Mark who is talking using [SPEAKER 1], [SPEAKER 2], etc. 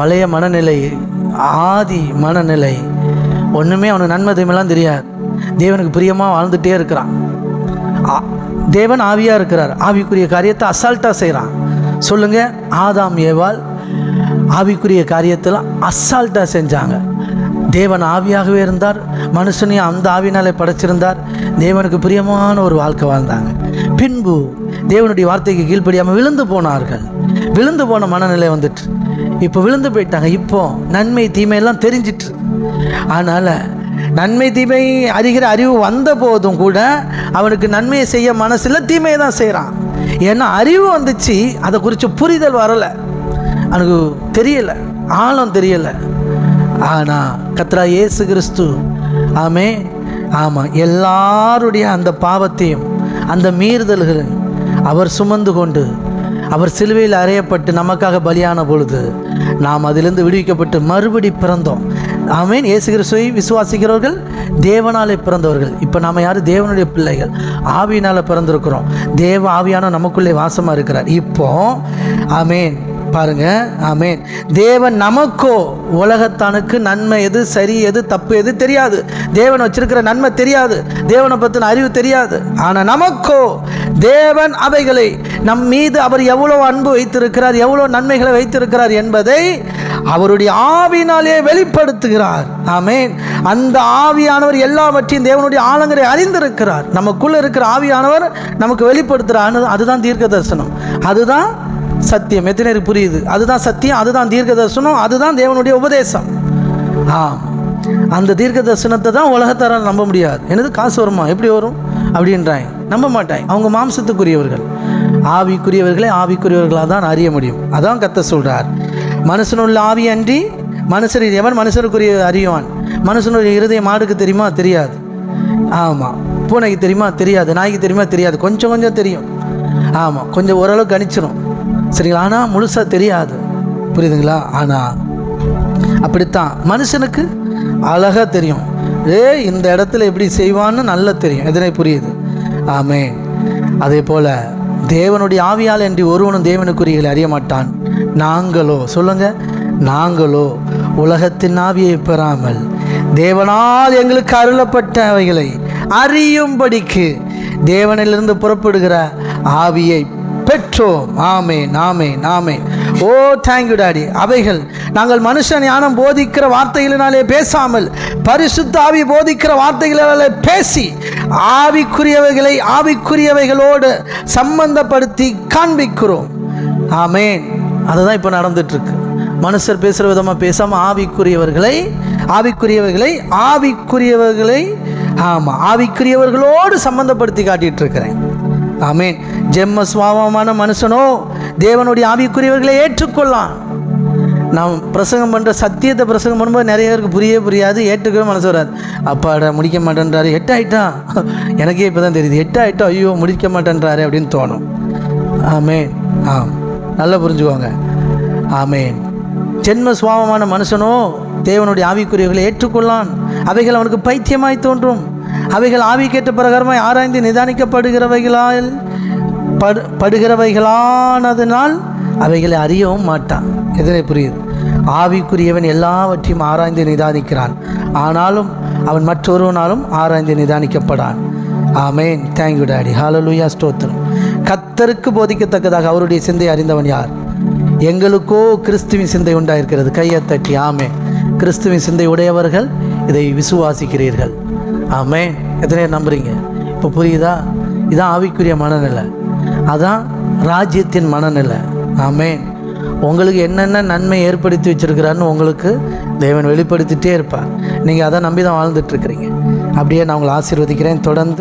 [SPEAKER 1] பழைய மனநிலை ஆதி மனநிலை. ஒன்றுமே அவனுக்கு நன்மை தீமைலாம் தெரியாது. தேவனுக்கு பிரியமாக வாழ்ந்துட்டே இருக்கிறான். தேவன் ஆவியாக இருக்கிறார். ஆவிக்குரிய காரியத்தை அசால்ட்டாக செய்கிறான் சொல்லுங்கள் ஆதாம் ஏவாள் ஆவிக்குரிய காரியத்தில் அசால்ட்டாக செஞ்சாங்க. தேவன் ஆவியாகவே இருந்தார். மனுஷனையும் அந்த ஆவினாலே படைச்சிருந்தார். தேவனுக்கு பிரியமான ஒரு வாழ்க்கை வாழ்ந்தாங்க. பின்பு தேவனுடைய வார்த்தைக்கு கீழ்ப்படியாமல் விழுந்து போனார்கள். விழுந்து போன மனநிலை வந்துட்டு இப்போ விழுந்து போயிட்டாங்க. இப்போ நன்மை தீமையெல்லாம் தெரிஞ்சிட்டு அதனால் நன்மை தீமை அறிகிற அறிவு வந்த போதும் கூட அவனுக்கு நன்மையை செய்ய மனசில் தீமையை தான் செய்கிறான் ஏன்னா அறிவு வந்துச்சு அதை குறித்து புரிதல் வரலை. அவனுக்கு தெரியலை ஆழம் தெரியலை. ஆனால் கத்ரா இயேசு கிறிஸ்து ஆமே ஆமாம் எல்லாருடைய அந்த பாவத்தையும் அந்த மீறுதல்களையும் அவர் சுமந்து கொண்டு அவர் சிலுவையில் அறையப்பட்டு நமக்காக பலியான பொழுது நாம் அதிலிருந்து விடுவிக்கப்பட்டு மறுபடி பிறந்தோம். ஆமீன். இயேசு கிறிஸ்துவை விசுவாசிக்கிறவர்கள் தேவனாலே பிறந்தவர்கள். இப்போ நாம் யார்? தேவனுடைய பிள்ளைகள். ஆவியினால் பிறந்திருக்கிறோம். தேவ ஆவியான நமக்குள்ளே வாசமாக இருக்கிறார். இப்போ ஆமீன். பாருங்க. ஆமேன். தேவன் நமக்கோ உலகத்தானுக்கு நன்மை எது சரி எது தப்பு எது தெரியாது. தேவன் வச்சிருக்கிற நன்மை தெரியாது. தேவனை பற்றின அறிவு தெரியாது. ஆனால் நமக்கோ தேவன் அவைகளை நம் மீது அவர் எவ்வளோ அன்பு வைத்திருக்கிறார் எவ்வளோ நன்மைகளை வைத்திருக்கிறார் என்பதை அவருடைய ஆவினாலே வெளிப்படுத்துகிறார். ஆமேன். அந்த ஆவியானவர் எல்லாவற்றையும் தேவனுடைய ஆழங்களை அறிந்திருக்கிறார். நமக்குள்ளே இருக்கிற ஆவியானவர் நமக்கு வெளிப்படுத்துகிறார். அதுதான் தீர்க்க தரிசனம் அதுதான் சத்தியம். எத்தனை பேருக்கு புரியுது? அதுதான் சத்தியம் அதுதான் தீர்க்க தரிசனம் அதுதான் தேவனுடைய உபதேசம். ஆம். அந்த தீர்க்க தரிசனத்தை தான் உலகத்தாரால் நம்ப முடியாது. எனது காசு வருமா? எப்படி வரும்? அப்படின்றாங்க நம்ப மாட்டாங்க அவங்க மாம்சத்துக்குரியவர்கள். ஆவிக்குரியவர்களே ஆவிக்குரியவர்களாக தான் அறிய முடியும். அதான் கத்த சொல்கிறார் மனுஷனுள்ள ஆவி அன்றி மனுஷர் எவன் மனுஷருக்குரிய அறிவான்? மனுஷனுடைய இருதயம் மாடுக்கு தெரியுமா? தெரியாது. ஆமாம் பூனைக்கு தெரியுமா? தெரியாது. நாய்க்கு தெரியுமா? தெரியாது. கொஞ்சம் கொஞ்சம் தெரியும். ஆமாம் கொஞ்சம் ஓரளவுக்கு கணிச்சிடும் சரிங்களா? ஆனால் முழுசாக தெரியாது. புரியுதுங்களா? ஆனால் அப்படித்தான். மனுஷனுக்கு அழகாக தெரியும். ஏ இந்த இடத்துல எப்படி செய்வான்னு நல்லா தெரியும். எதனை புரியுது? ஆமே அதே போல் தேவனுடைய ஆவியால் என்று ஒருவனும் தேவனுக்குரியகளை அறிய மாட்டான். நாங்களோ சொல்லுங்க நாங்களோ உலகத்தின் ஆவியை பெறாமல் தேவனால் எங்களுக்கு அருளப்பட்டவைகளை அறியும்படிக்கு தேவனிலிருந்து புறப்படுகிற ஆவியை பெற்றோம். ஆமே நாமே நாமே ஓ தேங்க்யூ டாடி அவைகள் நாங்கள் மனுஷ ஞானம் போதிக்கிற வார்த்தைகளினாலே பேசாமல் பரிசுத்த ஆவி போதிக்கிற வார்த்தைகளினாலே பேசி ஆவிக்குரியவைகளை ஆவிக்குரியவைகளோடு சம்பந்தப்படுத்தி காண்பிக்கிறோம். ஆமேன். அதுதான் இப்போ நடந்துட்டுருக்கு. மனுஷர் பேசுகிற விதமாக பேசாமல் ஆவிக்குரியவர்களை ஆவிக்குரியவைகளை ஆவிக்குரியவர்களை ஆமாம் ஆவிக்குரியவர்களோடு சம்பந்தப்படுத்தி காட்டிகிட்டு இருக்கிறேன் ஆமேன். ஜெம்ம சுவாபமான மனுஷனோ தேவனுடைய ஆவிக்குரியவர்களை ஏற்றுக்கொள்ளலாம் நாம் பிரசங்கம் பண்ணுற சத்தியத்தை பிரசங்கம் பண்ணும்போது நிறைய பேருக்கு புரியவே புரியாது ஏற்றுக்கவே மனசு வராது. அப்பாடா முடிக்க மாட்டேன்றாரு. எட்டு ஆயிட்டா எனக்கே இப்போ தான் தெரியுது. எட்டு ஆயிட்டா ஐயோ முடிக்க மாட்டேன்றாரு அப்படின்னு தோணும். ஆமேன். ஆம். நல்லா புரிஞ்சுக்கோங்க. ஆமேன். ஜென்ம சுவாபமான மனுஷனோ தேவனுடைய ஆவிக்குரியவர்களை ஏற்றுக்கொள்ளான். அவைகள் அவனுக்கு பைத்தியமாய் தோன்றும். அவைகள் ஆவி கேட்ட பிரகாரமாய் ஆராய்ந்து நிதானிக்கப்படுகிறவைகளால் படு படுகிறவைகளானதுனால் அவைகளை அறியவும் மாட்டான். எதனை புரியுது? ஆவிக்குரியவன் எல்லாவற்றையும் ஆராய்ந்து நிதானிக்கிறான். ஆனாலும் அவன் மற்றொருவனாலும் ஆராய்ந்து நிதானிக்கப்படான். ஆமேன். தேங்க்யூ டாடி ஹாலலூயா ஸ்தோத்திரம். கத்தருக்கு போதிக்கத்தக்கதாக அவருடைய சிந்தை அறிந்தவன் யார்? எங்களுக்கோ கிறிஸ்துவின் சிந்தை உண்டாயிருக்கிறது. கையை தட்டி ஆமே கிறிஸ்துவின் சிந்தை உடையவர்கள் இதை விசுவாசிக்கிறீர்கள். ஆமே எத்தனை நம்புறீங்க? இப்போ புரியுதா? இதான் ஆவிக்குரிய மனநிலை. அதான் ராஜ்யத்தின் மனநிலை. ஆமேன். உங்களுக்கு என்னென்ன நன்மை ஏற்படுத்தி வச்சுருக்கிறான்னு உங்களுக்கு தேவன் வெளிப்படுத்திகிட்டே இருப்பார். நீங்கள் அதை நம்பி தான் வாழ்ந்துட்டுருக்கிறீங்க அப்படியே நான் உங்களை ஆசீர்வதிக்கிறேன். தொடர்ந்து